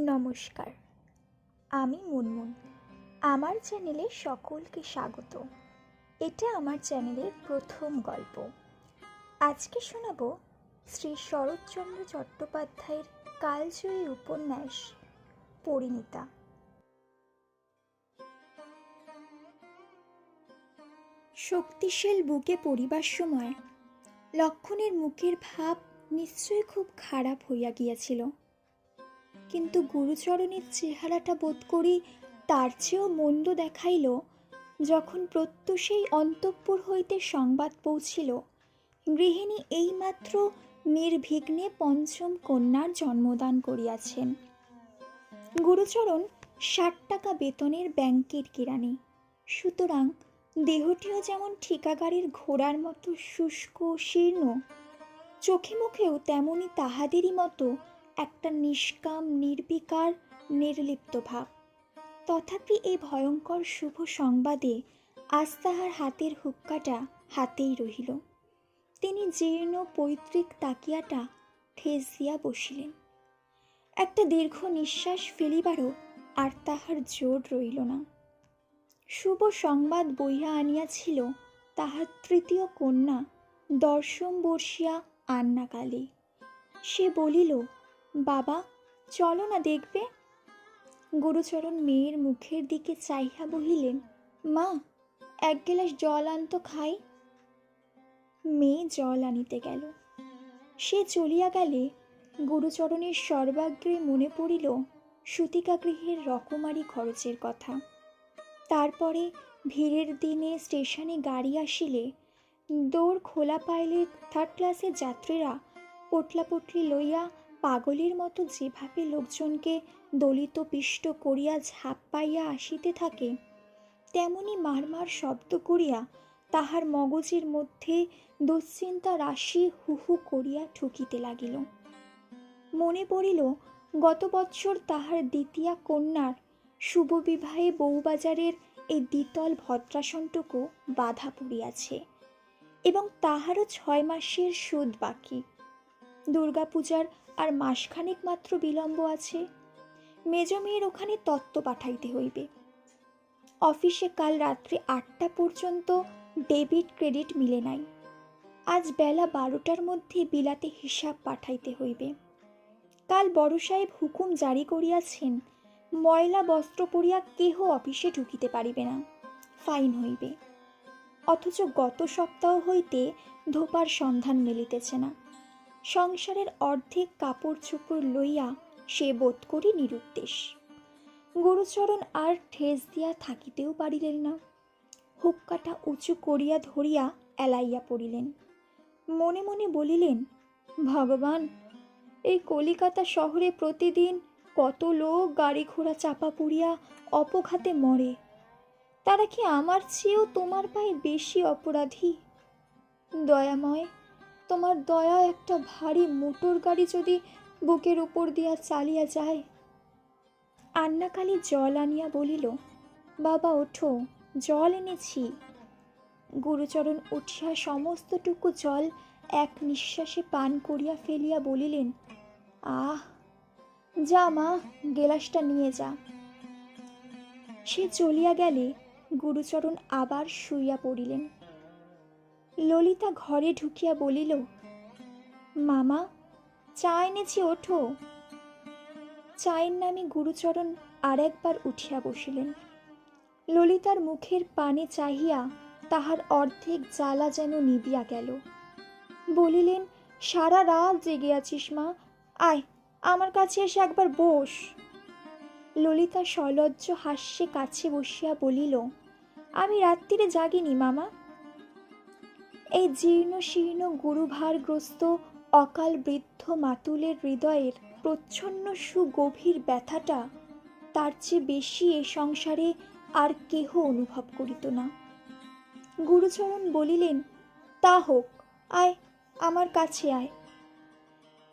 নমস্কার। আমি মুনমুন। আমার চ্যানেলে সকলকে স্বাগত। এটা আমার চ্যানেলের প্রথম গল্প। আজকে শোনাব শ্রী শরৎচন্দ্র চট্টোপাধ্যায়ের কালজয়ী উপন্যাস, পরিণীতা। শক্তিশীল বুকে পড়িবার সময় লক্ষণের মুখের ভাব নিশ্চয়ই খুব খারাপ হইয়া গিয়াছিল। কিন্তু গুরুচরণের চেহারাটা বোধ করি তার চেয়েও মন্দ দেখাইল যখন প্রত্যুষেই অন্তঃপুর হইতে সংবাদ পৌঁছিল। গৃহিণী এইমাত্র নির্বিঘ্নে পঞ্চম কন্যার জন্মদান করিয়াছেন। গুরুচরণ ষাট টাকা বেতনের ব্যাংকের কিরানি। সুতরাং দেহটিও যেমন ঠিকাগারের ঘোড়ার মতো শুষ্ক শীর্ণ, চোখে মুখেও তেমনি তাহাদেরই মতো একটা নিষ্কাম, নির্বিকার, নির্লিপ্ত ভাব। তথাপি এই ভয়ঙ্কর শুভ সংবাদে আজ তাহার হাতের হুক্কাটা হাতেই রহিল। তিনি জীর্ণ, পৈতৃক তাকিয়াটা ঠেস দিয়া বসিলেন। একটা দীর্ঘ নিঃশ্বাস ফেলিবারও আর তাহার জোর রইল না। শুভ সংবাদ বইয়া আনিয়াছিল তাহার তৃতীয় কন্যা দর্শম বর্ষিয়া আন্নাকালী। সে বলিল বাবা, চলো না দেখবে। গুরুচরণ মেয়ের মুখের দিকে চাইহা বহিলেন, মা, এক গ্লাস জল আনতো খাই। মেয়ে জল আনিতে গেল। সে চলিয়া গেলে গুরুচরণের সর্বাগ্রে মনে পড়িল সুতিকা গৃহের রকমারি খরচের কথা। তারপরে ভিড়ের দিনে স্টেশনে গাড়ি আসিলে দৌড় খোলা পাইলে থার্ড ক্লাসের যাত্রীরা পোটলাপটলি লইয়া পাগলের মতো যেভাবে লোকজনকে দলিত পিষ্ট করিয়া ঝাঁপ পাইয়া আসিতে থাকে, তেমনি মারমার শব্দ করিয়া তাহার মগজের মধ্যে দুশ্চিন্তা রাশি হুহু করিয়া ঠুকিতে লাগিল। মনে পড়িল, গত বৎসর তাহার দ্বিতীয়া কন্যার শুভ বিবাহে বউবাজারের এই দ্বিতল ভদ্রাসনটুকু বাধা পড়িয়াছে এবং তাহারও ছয় মাসের সুদ বাকি। দুর্গাপূজার আর মাসখানেক মাত্র বিলম্ব আছে। মেজ মেয়ের ওখানে তত্ত্ব পাঠাইতে হইবে। অফিসে কাল রাত্রি আটটা পর্যন্ত ডেবিট ক্রেডিট মিলে নাই। আজ বেলা বারোটার মধ্যে বিলাতে হিসাব পাঠাইতে হইবে। কাল বড় সাহেব হুকুম জারি করিয়াছেন, ময়লা, বস্ত্র পরিয়া কেহ অফিসে ঢুকিতে পারিবে না। ফাইন হইবে। অথচ গত সপ্তাহ হইতে ধোপার সন্ধান মিলিতেছে না। সংসারের অর্ধেক কাপড় চোপড় লইয়া সে বোধ করি নিরুদ্দেশ। গুরুচরণ আর ঠেস দিয়া থাকিতেও পারিলেন না। হুক্কাটা উঁচু করিয়া ধরিয়া এলাইয়া পড়িলেন। মনে মনে বলিলেন, ভগবান, এই কলিকাতা শহরে প্রতিদিন কত লোক গাড়ি ঘোড়া চাপা পুড়িয়া অপঘাতে মরে। তারা কি আমার চেয়েও তোমার পায়ে বেশি অপরাধী? দয়াময় তোমার দয়া একটা ভারী মোটর গাড়ি যদি বুকের উপর দিয়া চালিয়া যায়। আন্নাকালি জল আনিয়া বলিল, বাবা, ওঠো, জল এনেছি। গুরুচরণ উঠিয়া সমস্তটুকু জল এক নিঃশ্বাসে পান করিয়া ফেলিয়া বলিলেন, আহ, যা মা, গেলাসটা নিয়ে যা। সে চলিয়া গেলে গুরুচরণ আবার শুইয়া পড়িলেন। ললিতা ঘরে ঢুকিয়া বলিল, মামা, চা এনেছি, ওঠো। চায়ের নামে গুরুচরণ আর একবার উঠিয়া বসিলেন। ললিতার মুখের পানে চাহিয়া তাহার অর্ধেক জ্বালা যেন নিবিয়া গেল। বলিলেন, সারা রাত জেগে আছিস, মা। আয়, আমার কাছে এসে একবার বস। ললিতা সলজ্জ হাস্যে কাছে বসিয়া বলিল, আমি রাত্রিরে জাগিনি, মামা। এই জীর্ণ শীর্ণ গুরুভারগ্রস্ত অকাল বৃদ্ধ মাতুলের হৃদয়ের প্রচ্ছন্ন সুগভীর ব্যথাটা তার চেয়ে বেশি এ সংসারে আর কেহ অনুভব করিত না। গুরুচরণ বলিলেন, তা হোক, আয়, আমার কাছে আয়।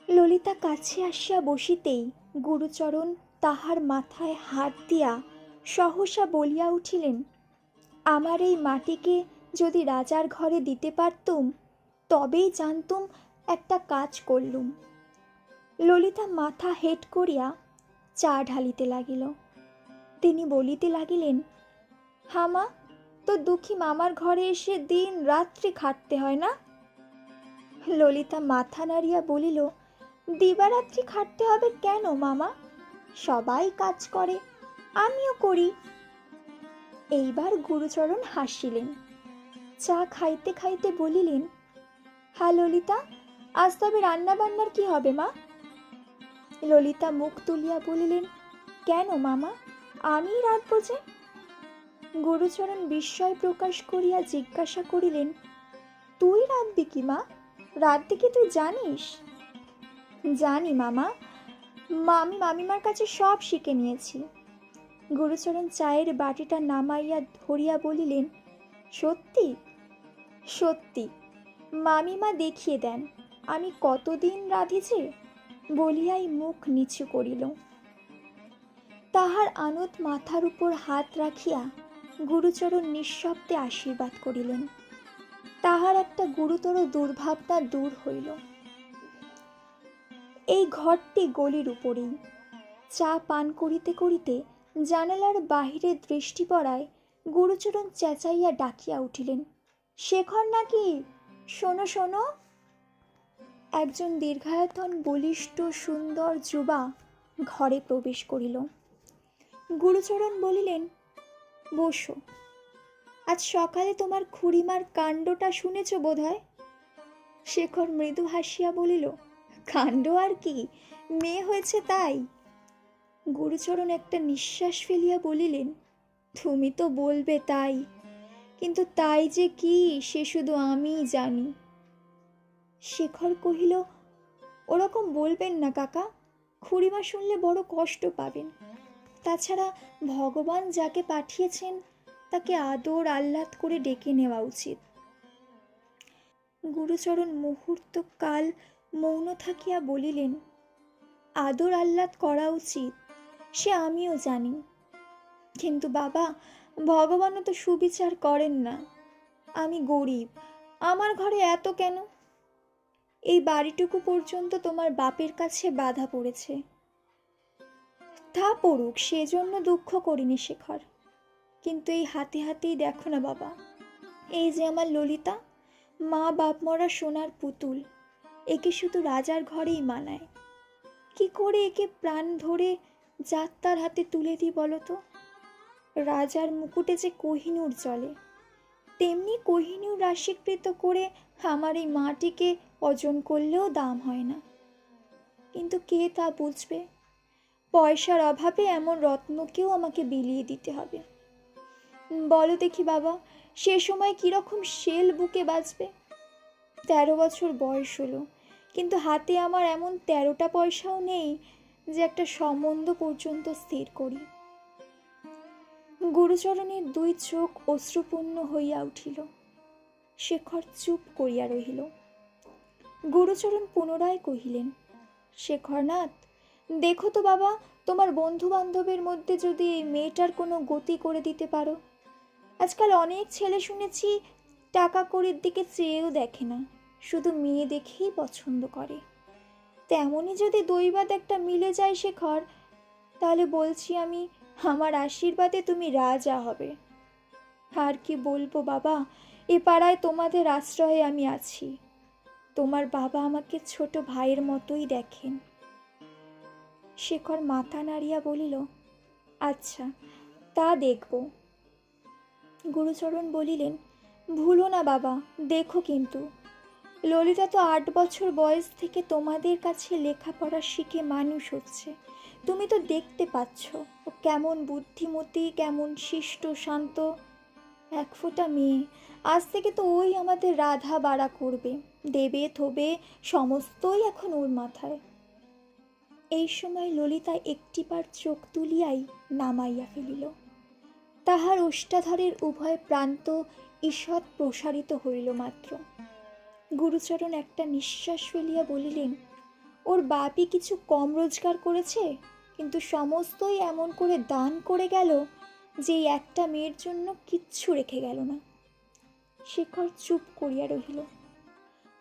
ললিতা কাছে আসিয়া বসিতেই গুরুচরণ তাহার মাথায় হাত দিয়া সহসা বলিয়া উঠিলেন, আমার এই মাটিকে যদি রাজার ঘরে দিতে পারতুম, তবেই জানতুম একটা কাজ করলুম। ললিতা মাথা হেট করিয়া চা ঢালিতে লাগিল। তিনি বলিতে লাগিলেন হামা তো দুঃখী মামার ঘরে এসে দিন রাত্রি খাটতে হয় না? ললিতা মাথা নাড়িয়া বলিল, দিবারাত্রি খাটতে হবে কেন মামা? সবাই কাজ করে, আমিও করি। এইবার গুরুচরণ হাসিলেন। চা খাইতে খাইতে বলিলেন, হা, ললিতা, আজ তবে রান্না বান্নার কি হবে মা? ললিতা মুখ তুলিয়া বলিলেন, কেন মামা আমি রাঁধব যে? গুরুচরণ বিস্ময় প্রকাশ করিয়া জিজ্ঞাসা করিলেন, তুই রাঁধবি কি মা? রাঁধতে কি তুই জানিস? জানি মামা মা আমি মামিমার কাছে সব শিখে নিয়েছি। গুরুচরণ চায়ের বাটিটা নামাইয়া ধরিয়া বলিলেন সত্যি? সত্যি। মামিমা দেখিয়ে দেন, আমি কতদিন রাঁধিছি বলিয়াই মুখ নিচু করিল। তাহার আনত মাথার উপর হাত রাখিয়া গুরুচরণ নিঃশব্দে আশীর্বাদ করিলেন। তাহার একটা গুরুতর দুর্ভাবনা দূর হইল। এই ঘরটি গলির উপরেই। চা পান করিতে করিতে জানালার বাহিরে দৃষ্টি পড়ায় গুরুচরণ চেঁচাইয়া ডাকিয়া উঠিলেন, শেখর নাকি? শোনো শোনো। একজন দীর্ঘায়তন, বলিষ্ঠ, সুন্দর যুবা ঘরে প্রবেশ করিল। গুরুচরণ বলিলেন, বসো। আজ সকালে তোমার খুড়িমার কাণ্ডটা শুনেছ বোধ হয় শেখর মৃদু হাসিয়া বলিল, কাণ্ড আর কি? মেয়ে হয়েছে তাই? গুরুচরণ একটা নিঃশ্বাস ফেলিয়া বলিলেন তুমি তো বলবে তাই, কিন্তু তাই যে কি, সে শুধু আমিই জানি। শেখর কহিল, ওরকম বলবেন না কাকা, খুড়িমা শুনলে বড় কষ্ট পাবেন। তাছাড়া ভগবান যাকে পাঠিয়েছেন, তাকে আদর আহ্লাদ করে ডেকে নেওয়া উচিত। গুরুচরণ মুহূর্ত কাল মৌন থাকিয়া বলিলেন, আদর আহ্লাদ করা উচিত, সে আমিও জানি। কিন্তু বাবা, ভগবানও তো সুবিচার করেন না। আমি গরিব, আমার ঘরে এত কেন? এই বাড়িটুকু পর্যন্ত তোমার বাপের কাছে বাধা পড়েছে। তা পড়ুক, সেজন্য দুঃখ করিনি শেখর। কিন্তু এই হাতে হাতেই দেখো না বাবা, এই যে আমার ললিতা, মা বাপ মরা সোনার পুতুল, একে শুধু রাজার ঘরেই মানায়। কি করে একে প্রাণ ধরে যাত্রার হাতে তুলে দিই বলো তো? রাজার মুকুটে যে কোহিনূর চলে তেমনি কোহিনূর রাশিকৃত করে আমার এই মাটিকে অর্জন করলেও দাম হয় না। কিন্তু কে তা বুঝবে? পয়সার অভাবে এমন রত্নকেও আমাকে বিলিয়ে দিতে হবে। বলো দেখি বাবা, সে সময় কীরকম শেল বুকে বাজবে? তেরো বছর বয়স হলো, কিন্তু হাতে আমার এমন তেরোটা পয়সাও নেই যে একটা সম্বন্ধ পর্যন্ত স্থির করি। গুরুচরণের দুই চোখ অশ্রুপূর্ণ হইয়া উঠিল। শেখর চুপ করিয়া রহিল। গুরুচরণ পুনরায় কহিলেন, শেখরনাথ, দেখো তো বাবা, তোমার বন্ধু বান্ধবের মধ্যে যদি এই মেয়েটার কোনো গতি করে দিতে পারো। আজকাল অনেক ছেলে শুনেছি টাকা কড়ির দিকে চেয়েও দেখে না, শুধু মেয়ে দেখেই পছন্দ করে। তেমনই যদি দৈবাত একটা মিলে যায় শেখর, তাহলে বলছি আমি আমার আশীর্বাদে তুমি রাজা হবে। আর কি বলব বাবা, এ পাড়ায় তোমাদের আশ্রয়ে আমি আছি। তোমার বাবা আমাকে ছোট ভাইয়ের মতোই দেখেন। শেখর মাথা নাড়িয়া বলিল আচ্ছা তা দেখব। গুরুচরণ বলিলেন, ভুলো না বাবা, দেখো কিন্তু। ললিতা তো আট বছর বয়স থেকে তোমাদের কাছে লেখাপড়া শিখে মানুষ হচ্ছে। তুমি তো দেখতে পাচ্ছ, ও কেমন বুদ্ধিমতী, কেমন শিষ্ট, শান্ত, এক ফোঁটা মেয়ে। আজ থেকে তো ওই আমাদের রাধা বাড়া করবে, দেবে, থবে, সমস্তই এখন ওর মাথায়। এই সময় ললিতা একটিবার চোখ তুলিয়াই নামাইয়া ফেলিল। তাহার ওষ্ঠাধরের উভয় প্রান্ত ঈষৎ প্রসারিত হইল মাত্র। গুরুচরণ একটা নিঃশ্বাস ফেলিয়া বলিলেন, ওর বাপই কিছু কম রোজগার করেছে? কিন্তু সমস্তই এমন করে দান করে গেল যে একটা মেয়ের জন্য কিচ্ছু রেখে গেল না। শেখর চুপ করিয়া রহিল।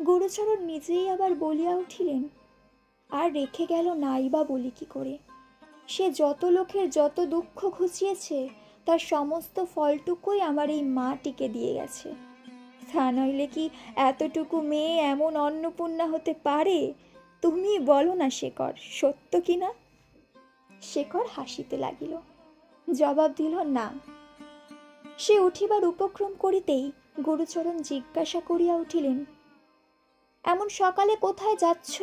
গুরুচরণ নিজেই আবার বলিয়া উঠিলেন, আর রেখে গেল নাই বা বলি কি করে? সে যত লোকের যত দুঃখ ঘুচিয়েছে, তার সমস্ত ফলটুকুই আমার এই মাটিকে দিয়ে গেছে। তা নইলে কি এতটুকু মেয়ে এমন অন্নপূর্ণা হতে পারে? তুমি বলো না শেখর, সত্য কি না? শেখর হাসিতে লাগিল। জবাব দিল, না। সে উঠিবার উপক্রম করিতেই গুরুচরণ জিজ্ঞাসা করিয়া উঠিলেন, এমন সকালে কোথায় যাচ্ছ?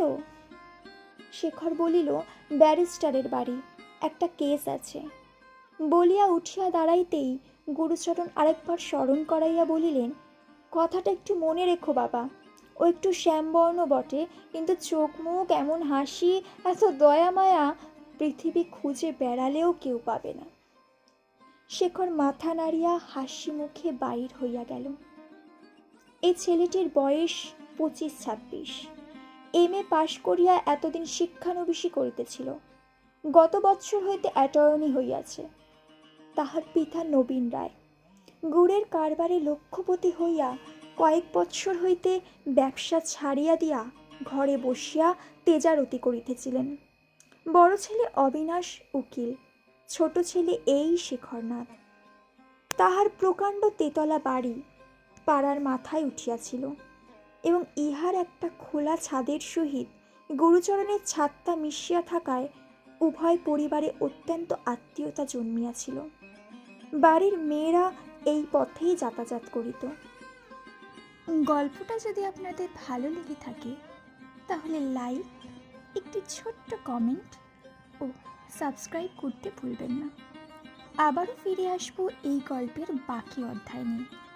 শেখর বলিল, ব্যারিস্টারের বাড়ি, একটা কেস আছে। বলিয়া উঠিয়া দাঁড়াইতেই গুরুচরণ আরেকবার স্মরণ করাইয়া বলিলেন, কথাটা একটু মনে রেখো বাবা, ও একটু শ্যামবর্ণ বটে, কিন্তু চোখ মুখ এমন হাসি, এত দয়া মায়া পৃথিবী খুঁজে বেড়ালেও কেউ পাবে না। শেখর মাথা নাড়িয়া হাসি মুখে বাইর হইয়া গেল। এই ছেলেটির বয়স পঁচিশ ছাব্বিশ। এম এ পাশ করিয়া এতদিন শিক্ষানবিশি করিতেছিল। গত বৎসর হইতে অ্যাটর্নি হইয়াছে। তাহার পিতা নবীন রায়। গুড়ের কারবারে লক্ষ্যপতি হইয়া কয়েক বৎসর হইতে ব্যবসা ছাড়িয়া দিয়া ঘরে বসিয়া তেজারতি করিতেছিলেন। বড় ছেলে অবিনাশ উকিল, ছোট ছেলে এই শেখরনাথ। তাহার প্রকাণ্ড তেতলা বাড়ি পাড়ার মাথায় উঠিয়াছিল এবং ইহার একটা খোলা ছাদের সহিত গুরুচরণের ছাদটা মিশিয়া থাকায় উভয় পরিবারে অত্যন্ত আত্মীয়তা জন্মিয়াছিল। বাড়ির মেয়েরা এই পথেই যাতায়াত করিত। গল্পটা যদি আপনাদের ভালো লেগে থাকে, তাহলে লাইক একটি ছোট্ট কমেন্ট ও সাবস্ক্রাইব করতে ভুলবেন না। আবারও ফিরে আসব এই গল্পের বাকি অধ্যায় নিয়ে।